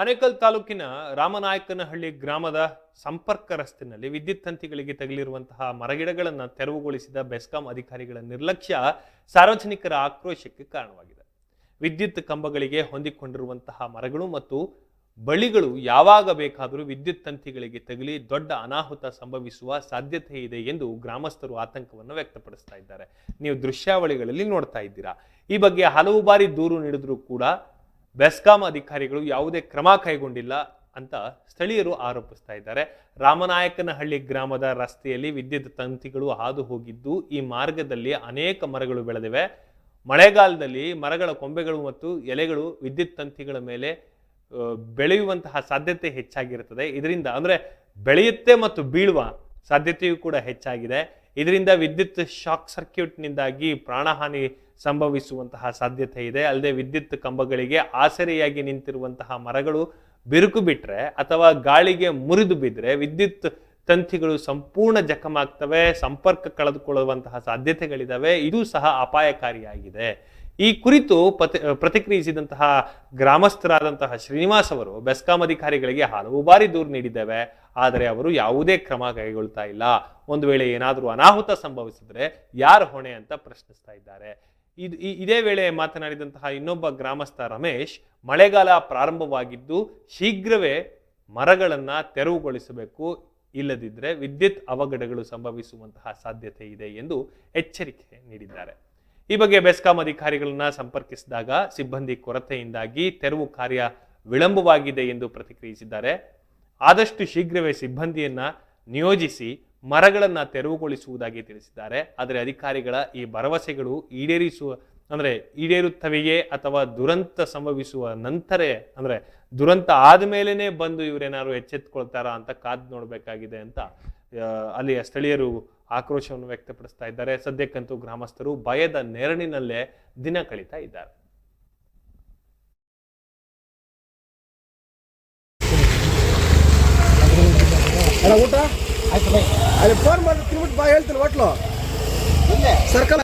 ಆನೇಕಲ್ ತಾಲೂಕಿನ ರಾಮನಾಯಕನಹಳ್ಳಿ ಗ್ರಾಮದ ಸಂಪರ್ಕ ರಸ್ತೆಯಲ್ಲಿ ವಿದ್ಯುತ್ ತಂತಿಗಳಿಗೆ ತಗಲಿರುವಂತಹ ಮರಗಿಡಗಳನ್ನು ತೆರವುಗೊಳಿಸಿದ ಬೆಸ್ಕಾಂ ಅಧಿಕಾರಿಗಳ ನಿರ್ಲಕ್ಷ್ಯ ಸಾರ್ವಜನಿಕರ ಆಕ್ರೋಶಕ್ಕೆ ಕಾರಣವಾಗಿದೆ. ವಿದ್ಯುತ್ ಕಂಬಗಳಿಗೆ ಹೊಂದಿಕೊಂಡಿರುವಂತಹ ಮರಗಳು ಮತ್ತು ಬಳಿಗಳು ಯಾವಾಗ ಬೇಕಾದರೂ ವಿದ್ಯುತ್ ತಂತಿಗಳಿಗೆ ತಗಲಿ ದೊಡ್ಡ ಅನಾಹುತ ಸಂಭವಿಸುವ ಸಾಧ್ಯತೆ ಇದೆ ಎಂದು ಗ್ರಾಮಸ್ಥರು ಆತಂಕವನ್ನು ವ್ಯಕ್ತಪಡಿಸ್ತಾ ಇದ್ದಾರೆ. ನೀವು ದೃಶ್ಯಾವಳಿಗಳಲ್ಲಿ ನೋಡ್ತಾ ಇದ್ದೀರಾ. ಈ ಬಗ್ಗೆ ಹಲವು ಬಾರಿ ದೂರು ನೀಡಿದರೂ ಕೂಡ ಬೆಸ್ಕಾಂ ಅಧಿಕಾರಿಗಳು ಯಾವುದೇ ಕ್ರಮ ಕೈಗೊಂಡಿಲ್ಲ ಅಂತ ಸ್ಥಳೀಯರು ಆರೋಪಿಸ್ತಾ ಇದ್ದಾರೆ. ರಾಮನಾಯಕನಹಳ್ಳಿ ಗ್ರಾಮದ ರಸ್ತೆಯಲ್ಲಿ ವಿದ್ಯುತ್ ತಂತಿಗಳು ಹಾದು ಹೋಗಿದ್ದು, ಈ ಮಾರ್ಗದಲ್ಲಿ ಅನೇಕ ಮರಗಳು ಬೆಳೆದಿವೆ. ಮಳೆಗಾಲದಲ್ಲಿ ಮರಗಳ ಕೊಂಬೆಗಳು ಮತ್ತು ಎಲೆಗಳು ವಿದ್ಯುತ್ ತಂತಿಗಳ ಮೇಲೆ ಬೆಳೆಯುವಂತಹ ಸಾಧ್ಯತೆ ಹೆಚ್ಚಾಗಿರುತ್ತದೆ. ಇದರಿಂದ ಅಂದರೆ ಬೆಳೆಯುತ್ತೆ ಮತ್ತು ಬೀಳುವ ಸಾಧ್ಯತೆಯೂ ಕೂಡ ಹೆಚ್ಚಾಗಿದೆ. ಇದರಿಂದ ವಿದ್ಯುತ್ ಶಾಕ್ ಸರ್ಕ್ಯೂಟ್ನಿಂದಾಗಿ ಪ್ರಾಣಹಾನಿ ಸಂಭವಿಸುವಂತಹ ಸಾಧ್ಯತೆ ಇದೆ. ಅಲ್ಲದೆ ವಿದ್ಯುತ್ ಕಂಬಗಳಿಗೆ ಆಸರೆಯಾಗಿ ನಿಂತಿರುವಂತಹ ಮರಗಳು ಬಿರುಕು ಬಿಟ್ಟರೆ ಅಥವಾ ಗಾಳಿಗೆ ಮುರಿದು ಬಿದ್ದರೆ ವಿದ್ಯುತ್ ತಂತಿಗಳು ಸಂಪೂರ್ಣ ಜಖಮಾಗ್ತವೆ, ಸಂಪರ್ಕ ಕಳೆದುಕೊಳ್ಳುವಂತಹ ಸಾಧ್ಯತೆಗಳಿದಾವೆ. ಇದು ಸಹ ಅಪಾಯಕಾರಿಯಾಗಿದೆ. ಈ ಕುರಿತು ಪ್ರತಿ ಪ್ರತಿಕ್ರಿಯಿಸಿದಂತಹ ಗ್ರಾಮಸ್ಥರಾದಂತಹ ಶ್ರೀನಿವಾಸ್ ಅವರು ಬೆಸ್ಕಾಂ ಅಧಿಕಾರಿಗಳಿಗೆ ಹಲವು ಬಾರಿ ದೂರು ನೀಡಿದ್ದೇವೆ. ಆದರೆ ಅವರು ಯಾವುದೇ ಕ್ರಮ ಕೈಗೊಳ್ತಾ ಇಲ್ಲ. ಒಂದು ವೇಳೆ ಏನಾದರೂ ಅನಾಹುತ ಸಂಭವಿಸಿದ್ರೆ ಯಾರು ಹೊಣೆ ಅಂತ ಪ್ರಶ್ನಿಸ್ತಾ ಇದ್ದಾರೆ. ಇದು ಇದೇ ವೇಳೆ ಮಾತನಾಡಿದಂತಹ ಇನ್ನೊಬ್ಬ ಗ್ರಾಮಸ್ಥ ರಮೇಶ್, ಮಳೆಗಾಲ ಪ್ರಾರಂಭವಾಗಿದ್ದು ಶೀಘ್ರವೇ ಮರಗಳನ್ನು ತೆರವುಗೊಳಿಸಬೇಕು. ಇಲ್ಲದಿದ್ದರೆ ವಿದ್ಯುತ್ ಅವಘಡಗಳು ಸಂಭವಿಸುವಂತಹ ಸಾಧ್ಯತೆ ಇದೆ ಎಂದು ಎಚ್ಚರಿಕೆ ನೀಡಿದ್ದಾರೆ. ಈ ಬಗ್ಗೆ ಬೆಸ್ಕಾಂ ಅಧಿಕಾರಿಗಳನ್ನ ಸಂಪರ್ಕಿಸಿದಾಗ ಸಿಬ್ಬಂದಿ ಕೊರತೆಯಿಂದಾಗಿ ತೆರವು ಕಾರ್ಯ ವಿಳಂಬವಾಗಿದೆ ಎಂದು ಪ್ರತಿಕ್ರಿಯಿಸಿದ್ದಾರೆ. ಆದಷ್ಟು ಶೀಘ್ರವೇ ಸಿಬ್ಬಂದಿಯನ್ನ ನಿಯೋಜಿಸಿ ಮರಗಳನ್ನ ತೆರವುಗೊಳಿಸುವುದಾಗಿ ತಿಳಿಸಿದ್ದಾರೆ. ಆದರೆ ಅಧಿಕಾರಿಗಳ ಈ ಭರವಸೆಗಳು ಈಡೇರಿಸುವ, ಅಂದ್ರೆ ಈಡೇರುತ್ತವೆಯೇ ಅಥವಾ ದುರಂತ ಸಂಭವಿಸುವ ನಂತರ, ಅಂದ್ರೆ ದುರಂತ ಆದಮೇಲೇ ಬಂದು ಇವರೇನಾದ್ರು ಎಚ್ಚೆತ್ಕೊಳ್ತಾರಾ ಅಂತ ಕಾದ್ ನೋಡಬೇಕಾಗಿದೆ ಅಂತ ಅಲ್ಲಿಯ ಸ್ಥಳೀಯರು ಆಕ್ರೋಶವನ್ನು ವ್ಯಕ್ತಪಡಿಸ್ತಾ ಇದ್ದಾರೆ. ಸದ್ಯಕ್ಕಂತೂ ಗ್ರಾಮಸ್ಥರು ಭಯದ ನೆರಳಿನಲ್ಲೇ ದಿನ ಕಳೀತಾ ಇದ್ದಾರೆ. ಅಲ್ಲಿ ಫೋನ್ ಮಾಡಿ ತಿನ್ಬಿಟ್ಟು ಬಾ ಹೇಳ್ತೀನಿ ಹೋಟ್ಲು. ಸರ್ಕಲ್